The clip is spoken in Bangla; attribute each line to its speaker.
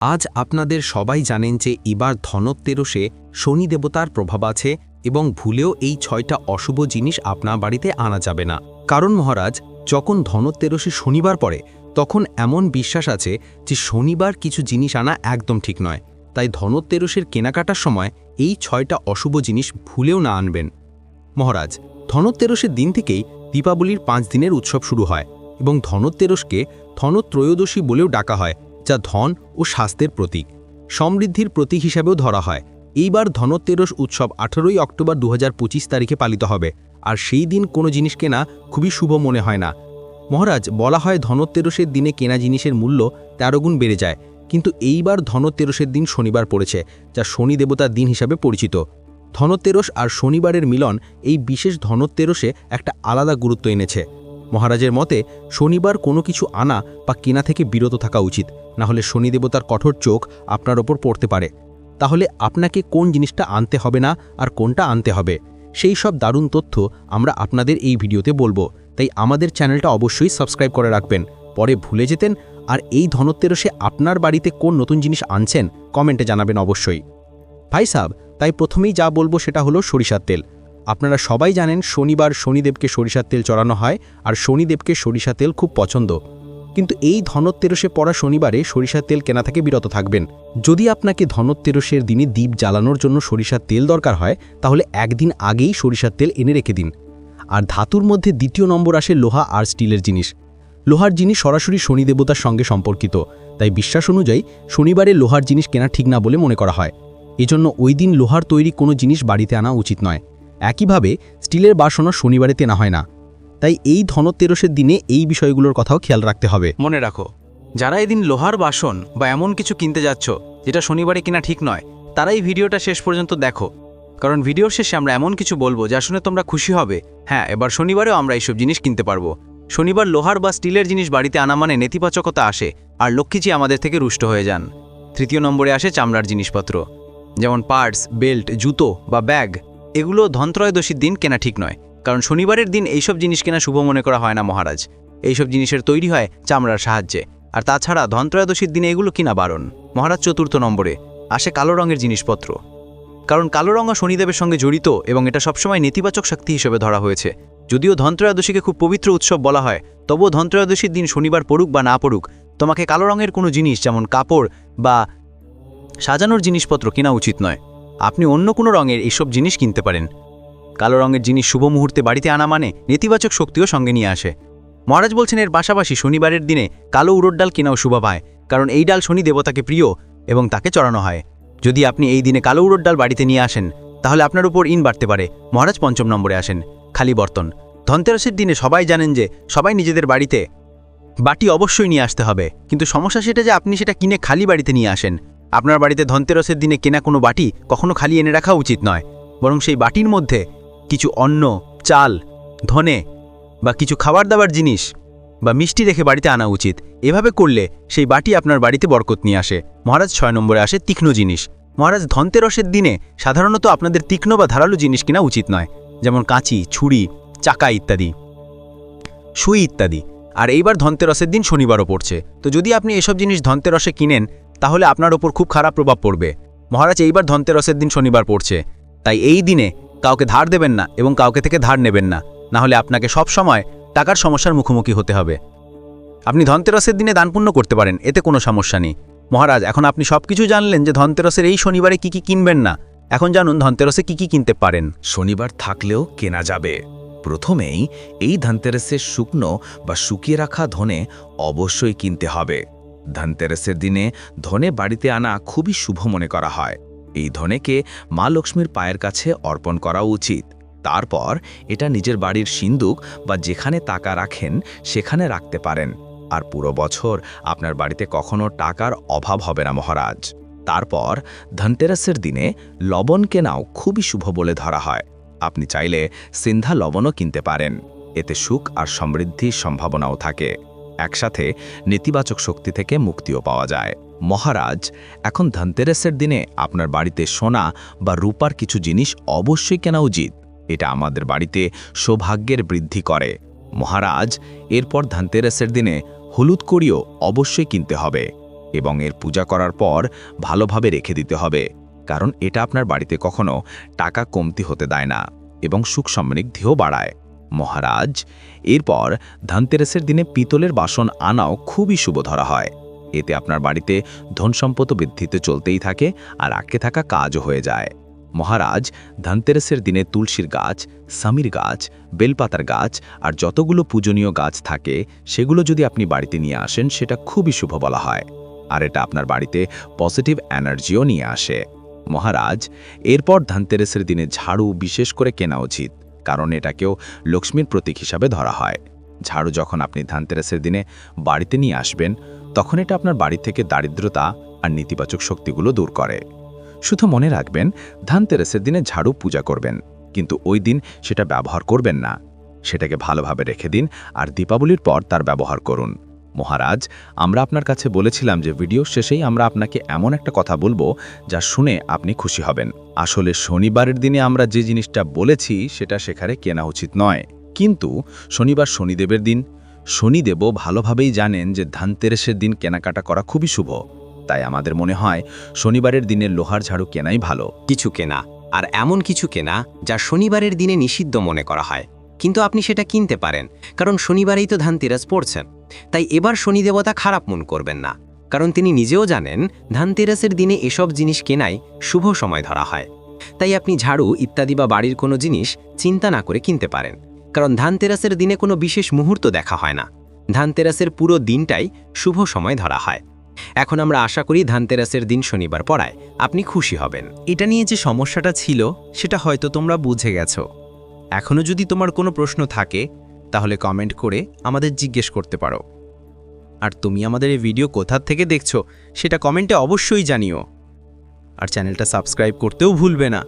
Speaker 1: আজ আপনাদের সবাই জানেন যে এবার ধনত্তেরসে শনি দেবতার প্রভাব আছে এবং ভুলেও এই ছয়টা অশুভ জিনিস আপনার বাড়িতে আনা যাবে না। কারণ মহারাজ, যখন ধনত্তেরসে শনিবার পড়ে, তখন এমন বিশ্বাস আছে যে শনিবার কিছু জিনিস আনা একদম ঠিক নয়। তাই ধনত্তেরসের কেনাকাটার সময় এই ছয়টা অশুভ জিনিস ভুলেও না আনবেন। মহারাজ ধনত্তেরসের দিন থেকেই দীপাবলির পাঁচ দিনের উৎসব শুরু হয় এবং ধনত্তেরসকে ধনত্রয়োদশী বলেও ডাকা হয়। যা ধন ও স্বাস্থ্যের প্রতীক। সমৃদ্ধির প্রতীক হিসাবেও ধরা হয়। এইবার ধনত্তেরস উৎসব আঠারোই অক্টোবর দু হাজার পঁচিশ তারিখে পালিত হবে। আর সেই দিন কোনো জিনিস কেনা খুবই শুভ মনে হয় না। মহারাজ, বলা হয় ধনত্তেরসের দিনে কেনা জিনিসের মূল্য তেরো গুণ বেড়ে যায়। কিন্তু এইবার ধনত্তেরসের দিন শনিবার পড়েছে, যা শনি দেবতার দিন হিসাবে পরিচিত। ধনত্তেরস আর শনিবারের মিলন এই বিশেষ ধনত্তেরসে একটা আলাদা গুরুত্ব এনেছে। মহারাজের মতে, শনিবার কোনো কিছু আনা বা কেনা থেকে বিরত থাকা উচিত। না হলে শনি দেবতার কঠোর চোখ আপনার ওপর পড়তে পারে। তাহলে আপনাকে কোন জিনিসটা আনতে হবে না আর কোনটা আনতে হবে? সেই সব দারুণ তথ্য আমরা আপনাদের এই ভিডিওতে বলব। তাই আমাদের চ্যানেলটা অবশ্যই সাবস্ক্রাইব করে রাখবেন। পরে ভুলে যেতেন, আর এই ধনত্তেরসে আপনার বাড়িতে কোন নতুন জিনিস আনছেন, কমেন্টে জানাবেন অবশ্যই। ভাই সাহ তাই প্রথমেই যা বলব সেটা হলো সরিষার তেল। আপনারা সবাই জানেন শনিবার শনিদেবকে সরিষার তেল চড়ানো হয় আর শনিদেবকে সরিষা তেল খুব পছন্দ। কিন্তু এই ধনত্তেরসে পড়া শনিবারে সরিষার তেল কেনা থেকে বিরত থাকবেন। যদি আপনাকে ধনত্তেরসের দিনে দ্বীপ জ্বালানোর জন্য সরিষার তেল দরকার হয়, তাহলে একদিন আগেই সরিষার তেল এনে রেখে দিন। আর ধাতুর মধ্যে দ্বিতীয় নম্বর আসে লোহা আর স্টিলের জিনিস। লোহার জিনিস সরাসরি শনি দেবতার সঙ্গে সম্পর্কিত, তাই বিশ্বাস অনুযায়ী শনিবারে লোহার জিনিস কেনা ঠিক না বলে মনে করা হয়। এজন্য ওই দিন লোহার তৈরি কোনো জিনিস বাড়িতে আনা উচিত নয়। একইভাবে স্টিলের বাসনও শনিবারে তেনা হয় না। তাই এই ধনতেরসের দিনে এই বিষয়গুলোর কথাও খেয়াল রাখতে হবে।
Speaker 2: মনে রাখো, যারা এদিন লোহার বাসন বা এমন কিছু কিনতে যাচ্ছ, যেটা শনিবারে কিনা ঠিক নয় তারাই ভিডিওটা শেষ পর্যন্ত দেখো। কারণ ভিডিওর শেষে আমরা এমন কিছু বলব যা শুনে তোমরা খুশি হবে। হ্যাঁ এবার শনিবারেও আমরা এইসব জিনিস কিনতে পারব। শনিবার লোহার বা স্টিলের জিনিস বাড়িতে আনা মানে নেতিবাচকতা আসে, আর লক্ষ্মীজি আমাদের থেকে রুষ্ট হয়ে যান। তৃতীয় নম্বরে আসে চামড়ার জিনিসপত্র, যেমন পার্টস বেল্ট, জুতো বা ব্যাগ। এগুলো ধনত্রয়োদশীর দিন কেনা ঠিক নয়, কারণ শনিবারের দিন এইসব জিনিস কেনা শুভ মনে করা হয় না মহারাজ। এইসব জিনিসের তৈরি হয় চামড়ার সাহায্যে, আর তাছাড়া ধনত্রয়োদশীর দিনে এগুলো কিনা বারণ। মহারাজ চতুর্থ নম্বরে, আসে কালো রঙের জিনিসপত্র। কারণ কালো রঙা শনিদেবের সঙ্গে জড়িত এবং এটা সবসময় নেতিবাচক শক্তি হিসেবে ধরা হয়েছে। যদিও ধনত্রয়োদশীকে খুব পবিত্র উৎসব বলা হয়, তবুও ধনত্রয়োদশীর দিন শনিবার পড়ুক বা না পড়ুক, তোমাকে কালো রঙের কোনো জিনিস যেমন কাপড় বা সাজানোর জিনিসপত্র কেনা উচিত নয়। আপনি অন্য কোনো রঙের এইসব জিনিস কিনতে পারেন। কালো রঙের জিনিস শুভ মুহূর্তে বাড়িতে আনা মানে নেতিবাচক শক্তিও সঙ্গে নিয়ে আসে। মহারাজ বলছেন এর পাশাপাশি শনিবারের দিনে কালো উড়োর ডাল কেনাও শুভ পায়, কারণ এই ডাল শনি দেবতাকে প্রিয় এবং তাকে চড়ানো হয়। যদি আপনি এই দিনে কালো উড়োর ডাল বাড়িতে নিয়ে আসেন, তাহলে আপনার উপর ইন বাড়তে পারে। মহারাজ পঞ্চম নম্বরে আসেন, খালি বর্তন। ধনতেরাসের দিনে সবাই জানেন যে সবাই নিজেদের বাড়িতে বাটি অবশ্যই নিয়ে আসতে হবে, কিন্তু সমস্যা সেটা যে আপনি সেটা কিনে খালি বাড়িতে নিয়ে আসেন। আপনার বাড়িতে ধনতেরসের দিনে কেনা কোনো বাটি কখনো খালি এনে রাখা উচিত নয়, বরং সেই বাটির মধ্যে কিছু অন্ন, চাল, ধনে বা কিছু খাবার দাবার জিনিস বা মিষ্টি রেখে বাড়িতে আনা উচিত। এভাবে করলে সেই বাটি আপনার বাড়িতে বরকত নিয়ে আসে। মহারাজ ছয় নম্বরে আসে তীক্ষ্ণ জিনিস। মহারাজ ধনতেরসের দিনে সাধারণত আপনাদের তীক্ষ্ণ বা ধারালো জিনিস কেনা উচিত নয়, যেমন কাঁচি, ছুরি, চাকা ইত্যাদি, সুই ইত্যাদি। আর এইবার ধনতেরসের দিন শনিবারও পড়ছে। তো যদি আপনি এসব জিনিস ধনতেরসে কিনেন তাহলে আপনার ওপর খুব খারাপ প্রভাব পড়বে। মহারাজ, এইবার ধনতেরসের দিন শনিবার পড়ছে। তাই এই দিনে কাউকে ধার দেবেন না এবং কাউকে থেকে ধার নেবেন না। না হলে আপনাকে সব সময় টাকার সমস্যার মুখোমুখি হতে হবে। আপনি ধনতেরসের দিনে দানপুণ্য করতে পারেন, এতে কোনো সমস্যা নেই। মহারাজ, এখন আপনি সব কিছু জানলেন যে ধনতেরসের এই শনিবারে কি কি কিনবেন না। এখন জানুন ধনতেরসে কি কি কিনতে পারেন।
Speaker 3: শনিবার থাকলেও কেনা যাবে। প্রথমেই এই ধনতেরাসের শুকনো বা শুকিয়ে রাখা ধনে অবশ্যই কিনতে হবে। ধনতেরাসের দিনে ধনে বাড়িতে আনা খুবই শুভ মনে করা হয়। এই ধনেকে মা লক্ষ্মীর পায়ের কাছে অর্পণ করা উচিত। তারপর এটা নিজের বাড়ির সিন্দুক বা যেখানে টাকা রাখেন সেখানে রাখতে পারেন। আর পুরো বছর আপনার বাড়িতে কখনো টাকার অভাব হবে না, মহারাজ। তারপর ধনতেরাসের দিনে লবণ কেনাও খুবই শুভ বলে ধরা হয়। আপনি চাইলে সিন্ধা লবণও কিনতে পারেন। এতে সুখ আর সমৃদ্ধির সম্ভাবনাও থাকে। একসাথে নেতিবাচক শক্তি থেকে মুক্তিও পাওয়া যায়। মহারাজ, এখন ধনতেরাসের দিনে আপনার বাড়িতে সোনা বা রূপার কিছু জিনিস অবশ্যই কেনা উচিত। এটা আমাদের বাড়িতে সৌভাগ্যের বৃদ্ধি করে। মহারাজ, এরপর ধনতেরাসের দিনে হলুদ কড়িও অবশ্যই কিনতে হবে এবং এর পূজা করার পর ভালোভাবে রেখে দিতে হবে, কারণ এটা আপনার বাড়িতে কখনো টাকা কমতি হতে দেয় না এবং সুখ সমৃদ্ধিও বাড়ায়। মহারাজ। এরপর ধনতেরাসের দিনে পিতলের বাসন আনাও খুবই শুভ ধরা হয়। এতে আপনার বাড়িতে ধন সম্পদ বৃদ্ধিতে চলতেই থাকে আর আটকে থাকা কাজও হয়ে যায়। মহারাজ, ধনতেরাসের দিনে তুলসীর গাছ, সামির গাছ, বেলপাতার গাছ আর যতগুলো পূজনীয় গাছ থাকে, সেগুলো যদি আপনি বাড়িতে নিয়ে আসেন, সেটা খুবই শুভ বলা হয়। আর এটা আপনার বাড়িতে পজিটিভ এনার্জিও নিয়ে আসে। মহারাজ, এরপর ধনতেরাসের দিনে ঝাড়ু বিশেষ করে কেনা উচিত। কারণ এটাকেও লক্ষ্মীর প্রতীক হিসাবে ধরা হয়। ঝাড়ু যখন আপনি ধানতেরাসের দিনে বাড়িতে নিয়ে আসবেন, তখন এটা আপনার বাড়ি থেকে দারিদ্রতা আর নেতিবাচক শক্তিগুলো দূর করে। শুধু মনে রাখবেন, ধানতেরাসের দিনে ঝাড়ু পূজা করবেন, কিন্তু ওই দিন সেটা ব্যবহার করবেন না। সেটাকে ভালোভাবে রেখে দিন আর দীপাবলির পর তার ব্যবহার করুন। মহারাজ, আমরা আপনার কাছে বলেছিলাম যে ভিডিও শেষেই আমরা আপনাকে এমন একটা কথা বলব যা শুনে আপনি খুশি হবেন। আসলে শনিবারের দিনে আমরা যে জিনিসটা বলেছি সেটা সেখানে কেনা উচিত নয়। কিন্তু শনিবার শনিদেবের দিন। শনিদেবও ভালোভাবেই জানেন যে ধানতেরেসের দিন কেনাকাটা করা খুবই শুভ। তাই আমাদের মনে হয় শনিবারের দিনে লোহার ঝাড়ু কেনাই ভালো।
Speaker 1: কিছু কেনা, আর এমন কিছু কেনা যা শনিবারের দিনে নিষিদ্ধ মনে করা হয়। কিন্তু আপনি সেটা কিনতে পারেন, কারণ শনিবারেই তো ধানতেরাস পড়ছেন। তাই এবার শনি দেবতা খারাপ মন করবেন না, কারণ তিনি নিজেও জানেন ধানতেরাসের দিনে এসব জিনিস কেনাই শুভ সময় ধরা হয়। তাই আপনি ঝাড়ু, ইত্যাদি বা বাড়ির কোনো জিনিস চিন্তা না করে কিনতে পারেন, কারণ ধানতেরাসের দিনে কোনো বিশেষ মুহূর্ত দেখা হয় না। ধানতেরাসের পুরো দিনটাই শুভ সময় ধরা হয়। এখন আমরা আশা করি ধানতেরাসের দিন শনিবার পড়ায় আপনি খুশি হবেন।
Speaker 4: এটা নিয়ে যে সমস্যাটা ছিল, সেটা হয়তো তোমরা বুঝে গেছো। এখনও যদি তোমার কোনো প্রশ্ন থাকে তাহলে কমেন্ট করে আমাদের জিজ্ঞেস করতে পারো। আর তুমি আমাদের এই ভিডিও কোথার থেকে দেখছ, সেটা কমেন্টে অবশ্যই জানিও। আর চ্যানেলটা সাবস্ক্রাইব করতেও ভুলবে না।